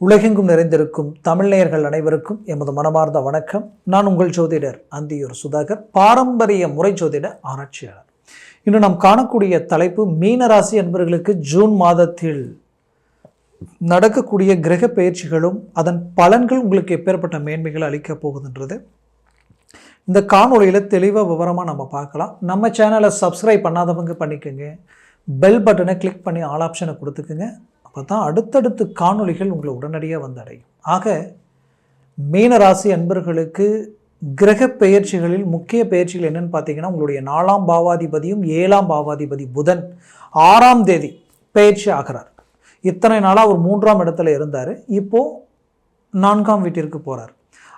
உலகெங்கும் நிறைந்திருக்கும் தமிழ்நேயர்கள் அனைவருக்கும் எமது மனமார்ந்த வணக்கம். நான் உங்கள் ஜோதிடர் அந்தியூர் சுதாகர் பாரம்பரிய முறை ஜோதிட ஆராய்ச்சியாளர். இன்று நாம் காணக்கூடிய தலைப்பு மீனராசி என்பவர்களுக்கு ஜூன் மாதத்தில் நடக்கக்கூடிய கிரக பயிற்சிகளும் அதன் பலன்கள் உங்களுக்கு எப்பேற்பட்ட மேன்மைகள் அளிக்கப் போகுதுன்றது. இந்த காணொலியில் தெளிவாக விவரமாக நம்ம பார்க்கலாம். நம்ம சேனலை சப்ஸ்கிரைப் பண்ணாதவங்க பண்ணிக்கோங்க. பெல் பட்டனை கிளிக் பண்ணி ஆல் ஆப்ஷனை கொடுத்துக்குங்க. அப்போ தான் அடுத்தடுத்து காணொளிகள் உங்களை உடனடியாக வந்து அடையும். ஆக மீனராசி அன்பர்களுக்கு கிரக பெயர்ச்சிகளில் முக்கிய பெயர்ச்சிகள் என்னென்னு பார்த்தீங்கன்னா உங்களுடைய நாலாம் பாவாதிபதியும் ஏழாம் பாவாதிபதி புதன் ஆறாம் தேதி பெயர்ச்சி ஆகிறார். இத்தனை நாளாக அவர் மூன்றாம் இடத்துல இருந்தார். இப்போது நான்காம் வீட்டிற்கு போகிறார்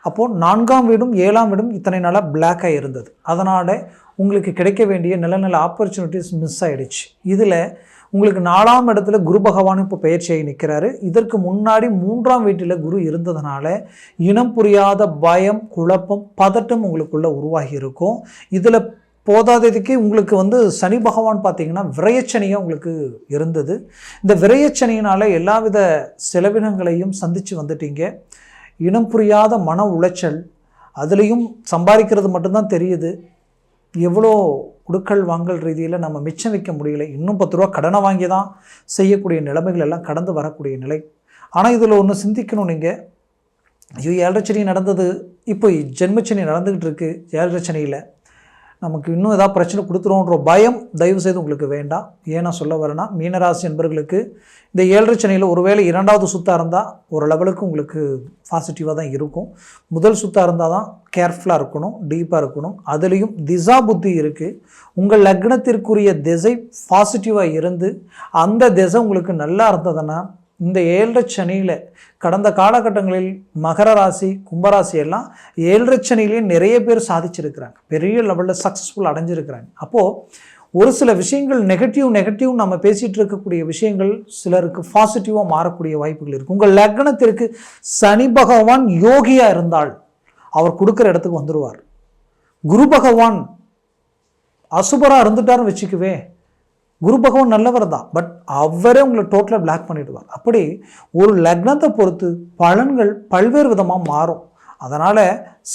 அப்போது நான்காம் வீடும் ஏழாம் வீடும் இத்தனை நாளாக பிளாக்காக இருந்தது. அதனால் உங்களுக்கு கிடைக்க வேண்டிய நல்ல நல்ல ஆப்பர்ச்சுனிட்டிஸ் மிஸ் ஆகிடுச்சு இதில் உங்களுக்கு நாலாம் இடத்துல குரு பகவான் இப்போ பயிற்சியாகி நிற்கிறாரு இதற்கு முன்னாடி மூன்றாம் வீட்டில் குரு இருந்ததுனால இனம் புரியாத பயம் குழப்பம் பதட்டம் உங்களுக்குள்ளே உருவாகி இருக்கும். இதில் போதாததுக்கு உங்களுக்கு வந்து சனி பகவான் பார்த்தீங்கன்னா விரயச்சனியாக உங்களுக்கு இருந்தது. இந்த விரயச்சனியினால் எல்லாவித செலவினங்களையும் சந்தித்து வந்துட்டீங்க. இனம் புரியாத மன உளைச்சல் அதுலேயும் சம்பாதிக்கிறது மட்டும்தான் தெரியுது. எவ்வளோ குடுக்கல் வாங்கல் ரீதியில் நம்ம மிச்சம் வைக்க முடியல. இன்னும் பத்து ரூபா கடனை வாங்கி தான் செய்யக்கூடிய நிலைமைகள் எல்லாம் கடந்து வரக்கூடிய நிலை. ஆனால் இதில் ஒன்று சிந்திக்கணும் நீங்கள் ஐயோ ஏழரை நடந்தது. இப்போ ஜென்மச்சனி நடந்துக்கிட்டு இருக்குது ஏழரை சனியில். நமக்கு இன்னும் ஏதாவது பிரச்சனை கொடுத்துருவோன்ற பயம் தயவு செய்து உங்களுக்கு வேண்டாம். ஏன்னா சொல்ல வரேன்னா மீனராசி என்பர்களுக்கு இந்த ஏழரை சனியில் ஒருவேளை இரண்டாவது சுத்தாக இருந்தால் ஒரு லெவலுக்கு உங்களுக்கு பாசிட்டிவாக தான் இருக்கும். முதல் சுத்தாக இருந்தால் தான் கேர்ஃபுல்லாக இருக்கணும் டீப்பாக இருக்கணும். அதுலேயும் திசா புத்தி இருக்குது உங்கள் லக்னத்திற்குரிய திசை பாசிட்டிவாக இருந்து அந்த திசை உங்களுக்கு நல்லா இருந்ததுன்னா இந்த ஏழரை சனியில் கடந்த காலகட்டங்களில் மகர ராசி கும்பராசி எல்லாம் ஏழரை சனிலேயே நிறைய பேர் சாதிச்சிருக்கிறாங்க. பெரிய லெவலில் சக்ஸஸ்ஃபுல் அடைஞ்சிருக்கிறாங்க. அப்போது ஒரு சில விஷயங்கள் நெகட்டிவ் நெகட்டிவ் நம்ம பேசிகிட்டு இருக்கக்கூடிய விஷயங்கள் சிலருக்கு பாசிட்டிவாக மாறக்கூடிய வாய்ப்புகள் இருக்குது உங்கள் லக்னத்திற்கு சனி பகவான் யோகியாக இருந்தால் அவர் கொடுக்குற இடத்துக்கு வந்துடுவார் குரு பகவான் அசுபராக இருந்துட்டாருன்னு வச்சுக்குவேன் குரு பகவான் நல்லவர் தான். பட் அவரே உங்களை டோட்டலாக பிளாக் பண்ணிடுவார். அப்படி ஒரு லக்னத்தை பொறுத்து பலன்கள் பல்வேறு விதமாக மாறும். அதனால்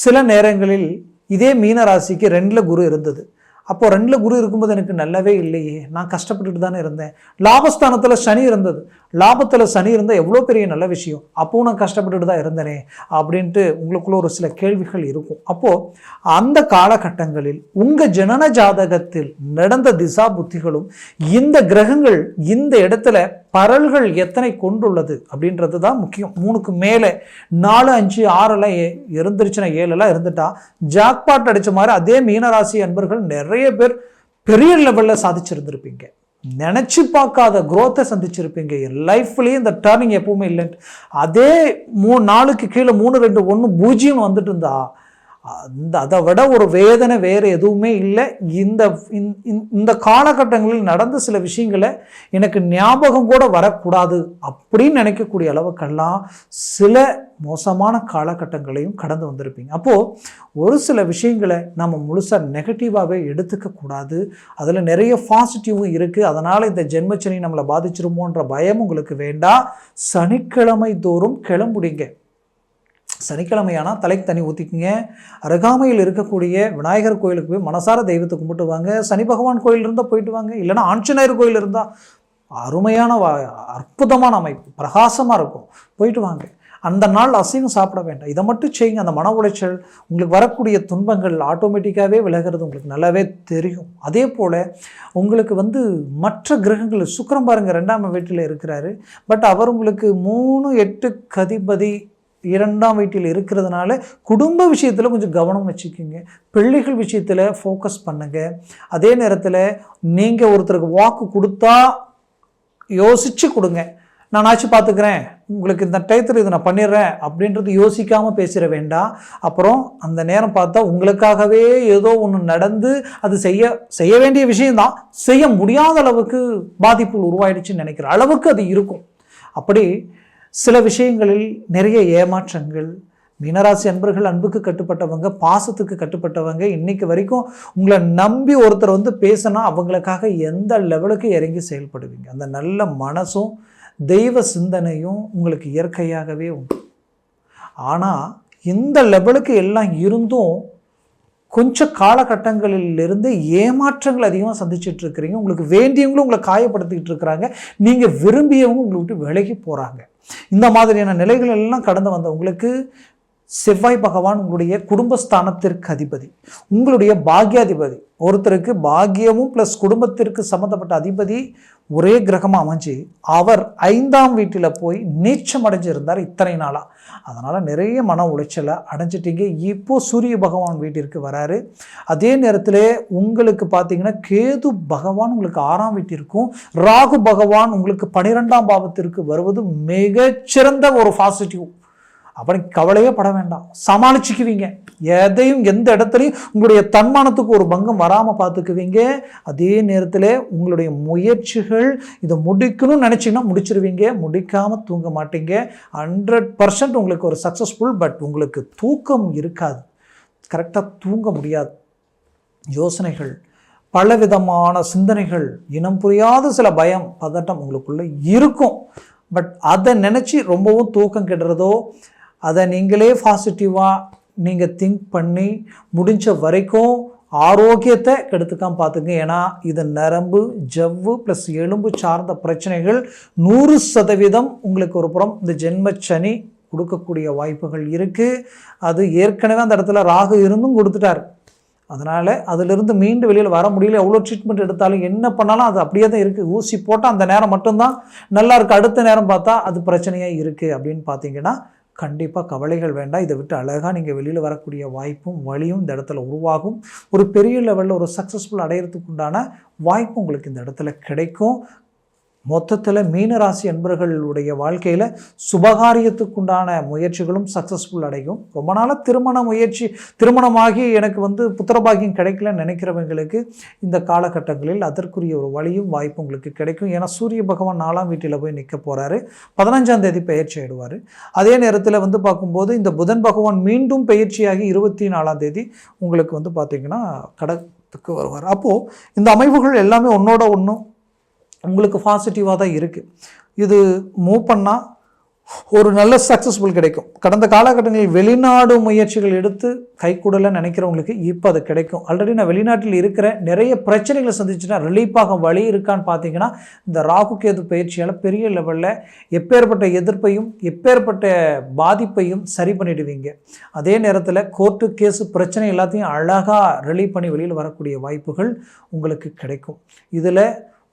சில நேரங்களில் இதே மீனராசிக்கு ரெண்டில் குரு இருந்தது. அப்போது ரெண்டில் குரு இருக்கும்போது எனக்கு நல்லவே இல்லையே. நான் கஷ்டப்பட்டுட்டு தானே இருந்தேன். லாபஸ்தானத்தில் சனி இருந்தது. லாபத்தில் சனி இருந்தால் எவ்வளோ பெரிய நல்ல விஷயம்? அப்போது நான் கஷ்டப்பட்டுட்டு தான் இருந்தேனே அப்படின்ட்டு உங்களுக்குள்ள ஒரு சில கேள்விகள் இருக்கும். அப்போது அந்த காலகட்டங்களில் உங்கள் ஜனன ஜாதகத்தில் நடந்த திசா புத்திகளும் இந்த கிரகங்கள் இந்த இடத்துல பரல்கள் எத்தனை கொண்டுள்ளது அப்படின்றது தான் முக்கியம். மூணுக்கு மேலே நாலு அஞ்சு ஆறெல்லாம் ஏ- இருந்துருச்சுன்னா ஏழெல்லாம் இருந்துட்டா ஜாக்பாட் அடித்த மாதிரி அதே மீனராசி அன்பர்கள் நிறைய பேர் பெரிய லெவலில் சாதிச்சிருந்திருப்பீங்க. நினச்சி பார்க்காத குரோத்தை சந்திச்சிருப்பீங்க. என் லைஃப்லேயும் இந்த டேர்னிங் எப்பவுமே இல்லைன்ட்டு. அதே மூ நாளுக்கு கீழே மூணு ரெண்டு ஒன்று பூஜ்ஜியம் வந்துட்டு இருந்தா அந்த அதை விட ஒரு வேதனை வேறு எதுவுமே இல்லை. இந்த இந்த- இந்த காலகட்டங்களில் நடந்த சில விஷயங்களை எனக்கு ஞாபகம் கூட வரக்கூடாது அப்படின்னு நினைக்கக்கூடிய அளவுக்கெல்லாம் சில மோசமான காலகட்டங்களையும் கடந்து வந்திருப்பீங்க. அப்போது ஒரு சில விஷயங்களை நம்ம முழுசாக நெகட்டிவாகவே எடுத்துக்கக்கூடாது அதில் நிறைய பாசிட்டிவும் இருக்குது அதனால் இந்த ஜென்மச்சனி நம்மளை பாதிச்சிருமோன்ற பயம் உங்களுக்கு வேண்டாம். சனிக்கிழமை தோறும் கிளம்புடிங்க. சனிக்கிழமையானால் தலைக்கு தண்ணி ஊற்றிக்குங்க அருகாமையில் இருக்கக்கூடிய விநாயகர் கோயிலுக்கு போய் மனசார தெய்வத்தை கும்பிட்டு வாங்க. சனி பகவான் கோயில் இருந்தால் போயிட்டு வாங்க. இல்லைன்னா ஆஞ்சநேயர் கோயில் இருந்தால் அருமையான வா அற்புதமான அமைப்பு. பிரகாசமாக இருக்கும். போயிட்டு வாங்க. அந்த நாள் அசைவம் சாப்பிட வேண்டாம். இதை மட்டும் செய்யுங்க. அந்த மன உளைச்சல் உங்களுக்கு வரக்கூடிய துன்பங்கள் ஆட்டோமேட்டிக்காகவே விலகிறது. உங்களுக்கு நல்லாவே தெரியும். அதே போல் உங்களுக்கு வந்து மற்ற கிரகங்கள் சுக்கரம் பாருங்க ரெண்டாம் வீட்டில் இருக்கிறாரு. பட் அவர் உங்களுக்கு மூணு எட்டு கதிபதி இரண்டாம் வீட்டில் இருக்கிறதுனால குடும்ப விஷயத்தில் கொஞ்சம் கவனம் வச்சுக்கோங்க. பிள்ளைகள் விஷயத்தில் ஃபோக்கஸ் பண்ணுங்கள் அதே நேரத்தில் நீங்கள் ஒருத்தருக்கு வாக்கு கொடுத்தா யோசித்து கொடுங்க. நான் ஆச்சு பார்த்துக்கிறேன் உங்களுக்கு இந்த டயத்தில் இதை நான் பண்ணிடுறேன் அப்படின்றது யோசிக்காமல் பேசிட வேண்டாம். அப்புறம் அந்த நேரம் பார்த்தா உங்களுக்காகவே ஏதோ ஒன்று நடந்து அது செய்ய செய்ய வேண்டிய விஷயந்தான் செய்ய முடியாத அளவுக்கு பாதிப்புகள் உருவாயிடுச்சுன்னு நினைக்கிற அளவுக்கு அது இருக்கும். அப்படி சில விஷயங்களில் நிறைய ஏமாற்றங்கள் மீனராசி அன்பர்கள் அன்புக்கு கட்டுப்பட்டவங்க பாசத்துக்கு கட்டுப்பட்டவங்க இன்னைக்கு வரைக்கும் உங்களை நம்பி ஒருத்தர் வந்து பேசினா அவங்களுக்காக எந்த லெவலுக்கு இறங்கி செயல்படுவீங்க? அந்த நல்ல மனசும் தெய்வ சிந்தனையும் உங்களுக்கு இயற்கையாகவே உண்டு. ஆனால் இந்த லெவலுக்கு எல்லாம் இருந்தும் கொஞ்ச காலகட்டங்களிலிருந்து ஏமாற்றங்கள் அதிகமாக சந்திச்சுட்டு இருக்கிறீங்க. உங்களுக்கு வேண்டியவங்களும் உங்களை காயப்படுத்திக்கிட்டு இருக்கிறாங்க. நீங்கள் விரும்பியவங்க உங்களை விட்டு விலகி போகிறாங்க இந்த மாதிரியான நிலைகள் எல்லாம் கடந்து வந்த உங்களுக்கு செவ்வாய் பகவான் உங்களுடைய குடும்பஸ்தானத்திற்கு அதிபதி உங்களுடைய பாக்யாதிபதி. ஒருத்தருக்கு பாக்கியமும் ப்ளஸ் குடும்பத்திற்கு சம்மந்தப்பட்ட அதிபதி ஒரே கிரகமாக அமைஞ்சு அவர் ஐந்தாம் வீட்டில் போய் நீச்சம் அடைஞ்சிருந்தார் இத்தனை நாளாக அதனால் நிறைய மன உளைச்சலை அடைஞ்சிட்டீங்க. இப்போ சூரிய பகவான் வீட்டிற்கு வராரு. அதே நேரத்தில் உங்களுக்கு பார்த்தீங்கன்னா கேது பகவான் உங்களுக்கு ஆறாம் வீட்டிற்கும் ராகு பகவான் உங்களுக்கு பனிரெண்டாம் பாவத்திற்கு வருவது மிகச்சிறந்த ஒரு பாசிட்டிவ் அப்படி கவலையே பட வேண்டாம். சமாளிச்சுக்குவீங்க. எதையும் எந்த இடத்துலையும் உங்களுடைய தன்மானத்துக்கு ஒரு பங்கம் வராமல் பார்த்துக்குவீங்க. அதே நேரத்தில் உங்களுடைய முயற்சிகள் இதை முடிக்கணும்னு நினச்சிங்கன்னா முடிச்சிருவீங்க. முடிக்காமல் தூங்க மாட்டீங்க. ஹண்ட்ரட் பர்சன்ட் உங்களுக்கு ஒரு சக்ஸஸ்ஃபுல் பட் உங்களுக்கு தூக்கம் இருக்காது. கரெக்டாக தூங்க முடியாது. யோசனைகள் பலவிதமான சிந்தனைகள் இனம் புரியாத சில பயம் பதட்டம் உங்களுக்குள்ளே இருக்கும். பட் அதை நினச்சி ரொம்பவும் தூக்கம் கெடுறதோ அதை நீங்களே பாசிட்டிவாக நீங்கள் திங்க் பண்ணி முடிஞ்ச வரைக்கும் ஆரோக்கியத்தை கெடுத்துக்காம பார்த்துங்க ஏன்னா இது நரம்பு ஜவ்வு ப்ளஸ் எலும்பு சார்ந்த பிரச்சனைகள் நூறு சதவீதம் உங்களுக்கு ஒரு புறம் இந்த ஜென்மச்சனி கொடுக்கக்கூடிய வாய்ப்புகள் இருக்குது அது ஏற்கனவே அந்த இடத்துல ராகு இருந்தும் கொடுத்துட்டார். அதனால் அதிலிருந்து மீண்டு வெளியில் வர முடியல. எவ்வளோ ட்ரீட்மெண்ட் எடுத்தாலும் என்ன பண்ணாலும் அது அப்படியே தான் இருக்குது ஊசி போட்டால் அந்த நேரம் மட்டும்தான். நல்லா இருக்குது அடுத்த நேரம் பார்த்தா அது பிரச்சனையாக இருக்குது அப்படின்னு பார்த்தீங்கன்னா கண்டிப்பாக கவலைகள் வேண்டாம். இதை விட்டு அழகாக நீங்கள் வெளியில் வரக்கூடிய வாய்ப்பும் வழியும் இந்த இடத்துல உருவாகும். ஒரு பெரிய லெவலில் ஒரு சக்ஸஸ்ஃபுல் அடையிறதுக்கு உண்டான வாய்ப்பு உங்களுக்கு இந்த இடத்துல கிடைக்கும். மொத்தத்தில் மீனராசி அன்பர்களுடைய வாழ்க்கையில் சுபகாரியத்துக்குண்டான முயற்சிகளும் சக்ஸஸ்ஃபுல் அடையும். ரொம்ப நாளாக திருமண முயற்சி திருமணமாகி எனக்கு வந்து புத்திரபாகியம் கிடைக்கலன்னு நினைக்கிறவங்களுக்கு இந்த காலகட்டங்களில் அதற்குரிய ஒரு வழியும் வாய்ப்பு உங்களுக்கு கிடைக்கும். ஏன்னா சூரிய பகவான் நாலாம் வீட்டில் போய் நிற்க போகிறாரு பதினஞ்சாம் தேதி பயிற்சி ஆயிடுவார். அதே நேரத்தில் வந்து பார்க்கும்போது இந்த புதன் பகவான் மீண்டும் பயிற்சியாகி இருபத்தி நாலாம் தேதி உங்களுக்கு வந்து பார்த்திங்கன்னா கடத்துக்கு வருவார். அப்போது இந்த அமைப்புகள் எல்லாமே ஒன்றோட ஒன்றும் உங்களுக்கு பாசிட்டிவாக தான் இருக்குது இது மூவ் பண்ணால் ஒரு நல்ல சக்ஸஸ்ஃபுல் கிடைக்கும். கடந்த காலகட்டங்களில் வெளிநாடு முயற்சிகள் எடுத்து கைக்கூடல நினைக்கிறவங்களுக்கு இப்போ அது கிடைக்கும். ஆல்ரெடி நான் வெளிநாட்டில் இருக்கிற நிறைய பிரச்சனைகளை சந்திச்சுன்னா ரிலீஃபாக வழி இருக்கான்னு பார்த்தீங்கன்னா இந்த ராகு கேது பயிற்சியால் பெரிய லெவலில் எப்பேற்பட்ட எதிர்ப்பையும் எப்பேற்பட்ட பாதிப்பையும் சரி பண்ணிடுவீங்க. அதே நேரத்தில் கோர்ட்டு கேஸு பிரச்சனை எல்லாத்தையும் அழகாக ரிலீஃப் பண்ணி வெளியில் வரக்கூடிய வாய்ப்புகள் உங்களுக்கு கிடைக்கும். இதில்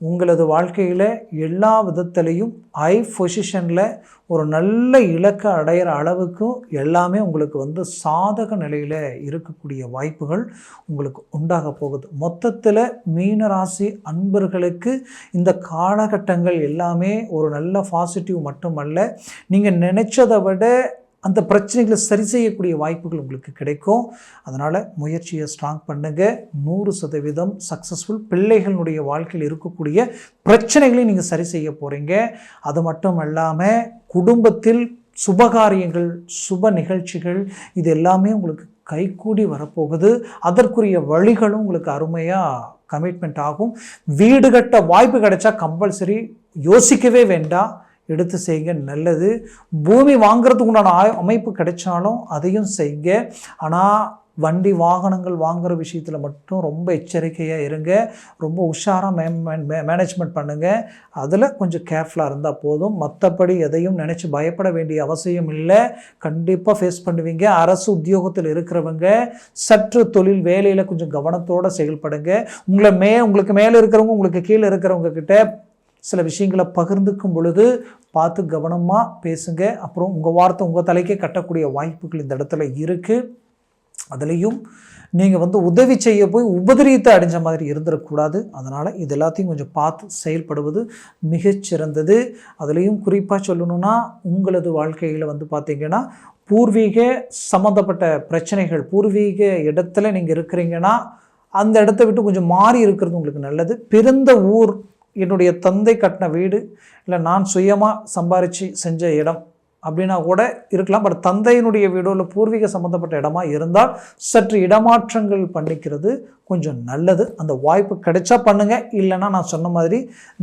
உங்களது வாழ்க்கையில் எல்லா விதத்திலையும் ஹை பொசிஷனில் ஒரு நல்ல இலக்கை அடையிற அளவுக்கும் எல்லாமே உங்களுக்கு வந்து சாதக நிலையில் இருக்கக்கூடிய வாய்ப்புகள் உங்களுக்கு உண்டாக போகுது. மொத்தத்தில் மீனராசி அன்பர்களுக்கு இந்த காலகட்டங்கள் எல்லாமே ஒரு நல்ல பாசிட்டிவ் மட்டுமல்ல. நீங்கள் நினச்சதை விட அந்த பிரச்சனைகளை சரி செய்யக்கூடிய வாய்ப்புகள் உங்களுக்கு கிடைக்கும். அதனால் முயற்சியை ஸ்ட்ராங் பண்ணுங்கள் நூறு சதவீதம் சக்ஸஸ்ஃபுல் பிள்ளைகளுடைய வாழ்க்கையில் இருக்கக்கூடிய பிரச்சனைகளையும் நீங்கள் சரி செய்ய போகிறீங்க அது மட்டும் இல்லாமல் குடும்பத்தில் சுபகாரியங்கள் சுப நிகழ்ச்சிகள் இது எல்லாமே உங்களுக்கு கைகூடி வரப்போகுது. அதற்குரிய வழிகளும் உங்களுக்கு அருமையாக கமிட்மெண்ட் ஆகும். வீடு கட்ட வாய்ப்பு கிடைச்சா கம்பல்சரி யோசிக்கவே வேண்டாம். எடுத்து செய்யுங்க நல்லது. பூமி வாங்குறதுக்கு உண்டான அமைப்பு கிடைச்சாலும் அதையும் செய்யுங்க ஆனால் வண்டி வாகனங்கள் வாங்குகிற விஷயத்தில் மட்டும் ரொம்ப எச்சரிக்கையாக இருங்க. ரொம்ப உஷாராக மே மேனேஜ்மெண்ட் பண்ணுங்கள் அதில் கொஞ்சம் கேர்ஃபுல்லாக இருந்தால் போதும். மற்றபடி எதையும் நினச்சி பயப்பட வேண்டிய அவசியம் இல்லை. கண்டிப்பாக ஃபேஸ் பண்ணுவீங்க. அரசு உத்தியோகத்தில் இருக்கிறவங்க சற்று தொழில் வேலையில் கொஞ்சம் கவனத்தோடு செயல்படுங்க. உங்களை மே உங்களுக்கு மேலே இருக்கிறவங்க உங்களுக்கு கீழே இருக்கிறவங்க கிட்ட சில விஷயங்களை பகிர்ந்துக்கும் பொழுது பார்த்து கவனமாக பேசுங்க. அப்புறம் உங்கள் வார்த்தை உங்கள் தலைக்கே கட்டக்கூடிய வாய்ப்புகள் இந்த இடத்துல இருக்குது அதுலேயும் நீங்கள் வந்து உதவி செய்ய போய் உபதிரியத்தை அடைஞ்ச மாதிரி இருந்துடக்கூடாது அதனால் இது எல்லாத்தையும் கொஞ்சம் பார்த்து செயல்படுவது மிகச்சிறந்தது. அதுலேயும் குறிப்பாக சொல்லணும்னா உங்களது வாழ்க்கையில் வந்து பார்த்திங்கன்னா பூர்வீக சம்மந்தப்பட்ட பிரச்சனைகள் பூர்வீக இடத்துல நீங்கள் இருக்கிறீங்கன்னா அந்த இடத்த விட்டு கொஞ்சம் மாறி இருக்கிறது உங்களுக்கு நல்லது. பிறந்த ஊர் என்னுடைய தந்தை கட்டின வீடு இல்லை நான் சுயமாக சம்பாரித்து செஞ்ச இடம் அப்படின்னா கூட இருக்கலாம். பட் தந்தையினுடைய வீடோ இல்லை பூர்வீக சம்மந்தப்பட்ட இடமா இருந்தால் சற்று இடமாற்றங்கள் பண்ணிக்கிறது கொஞ்சம் நல்லது. அந்த வாய்ப்பு கிடைச்சா பண்ணுங்கள் இல்லைன்னா நான் சொன்ன மாதிரி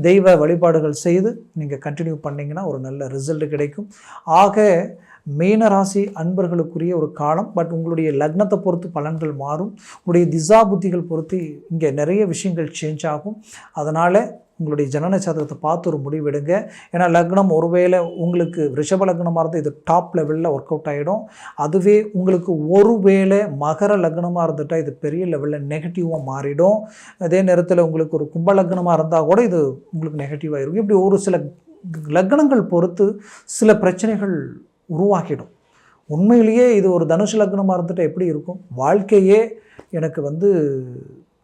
தெய்வ வழிபாடுகள் செய்து நீங்கள் கண்டினியூ பண்ணிங்கன்னா ஒரு நல்ல ரிசல்ட் கிடைக்கும். ஆக மீனராசி அன்பர்களுக்குரிய ஒரு காலம். பட் உங்களுடைய லக்னத்தை பொறுத்து பலன்கள் மாறும். உங்களுடைய திசா புத்திகள் பொறுத்து இங்கே நிறைய விஷயங்கள் சேஞ்ச் ஆகும். அதனால் உங்களுடைய ஜனன சாதகத்தை பார்த்து ஒரு முடிவெடுங்க. ஏன்னா லக்னம் ஒருவேளை உங்களுக்கு ரிஷப லக்னமாக இருந்தால் இது டாப் லெவலில் ஒர்க் அவுட் ஆகிடும் அதுவே உங்களுக்கு ஒருவேளை மகர லக்னமாக இருந்துட்டால் இது பெரிய லெவலில் நெகட்டிவாக மாறிடும். அதே நேரத்தில் உங்களுக்கு ஒரு கும்ப லக்னமாக இருந்தால் கூட இது உங்களுக்கு நெகட்டிவாக இருக்கும். இப்படி ஒரு சில லக்னங்கள் பொறுத்து சில பிரச்சனைகள் உருவாக்கிடும். உண்மையிலேயே இது ஒரு தனுஷ் லக்னமாக இருந்துட்டு எப்படி இருக்கும்? வாழ்க்கையே எனக்கு வந்து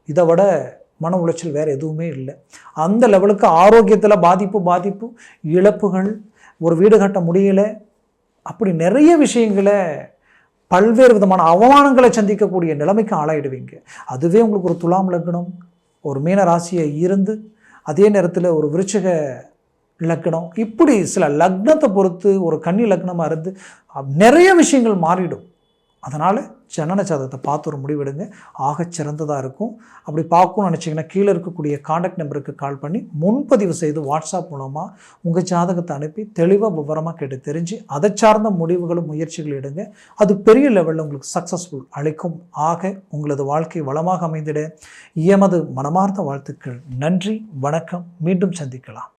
இதை விட மன உளைச்சல் வேறு எதுவுமே இல்லை. அந்த லெவலுக்கு ஆரோக்கியத்தில் பாதிப்பு பாதிப்பு இழப்புகள் ஒரு வீடு கட்ட முடியலை அப்படி நிறைய விஷயங்களை பல்வேறு விதமான அவமானங்களை சந்திக்கக்கூடிய நிலைமைக்கு ஆளாயிடுவீங்க. அதுவே உங்களுக்கு ஒரு துலாம் லக்னம் ஒரு மீன ராசியை இருந்து அதே நேரத்தில் ஒரு விருச்சக லக்னம். இப்படி சில லக்னத்தை பொறுத்து ஒரு கன்னி லக்னமாக இருந்து நிறைய விஷயங்கள் மாறிடும். அதனால் ஜனன ஜாதகத்தை பார்த்து ஒரு முடிவெடுங்க. ஆக சிறந்ததாக இருக்கும். அப்படி பார்க்கணும்னு நினச்சிங்கன்னா கீழே இருக்கக்கூடிய காண்டாக்ட் நம்பருக்கு கால் பண்ணி முன்பதிவு செய்து வாட்ஸ்அப் மூலமாக உங்கள் ஜாதகத்தை அனுப்பி தெளிவாக விவரமாக கேட்டு தெரிஞ்சு அதை சார்ந்த முடிவுகளும் முயற்சிகள் எடுங்க. அது பெரிய லெவலில் உங்களுக்கு சக்ஸஸ்ஃபுல் அளிக்கும். ஆக உங்களது வாழ்க்கை வளமாக அமைந்திட எமது மனமார்ந்த வாழ்த்துக்கள். நன்றி வணக்கம். மீண்டும் சந்திக்கலாம்.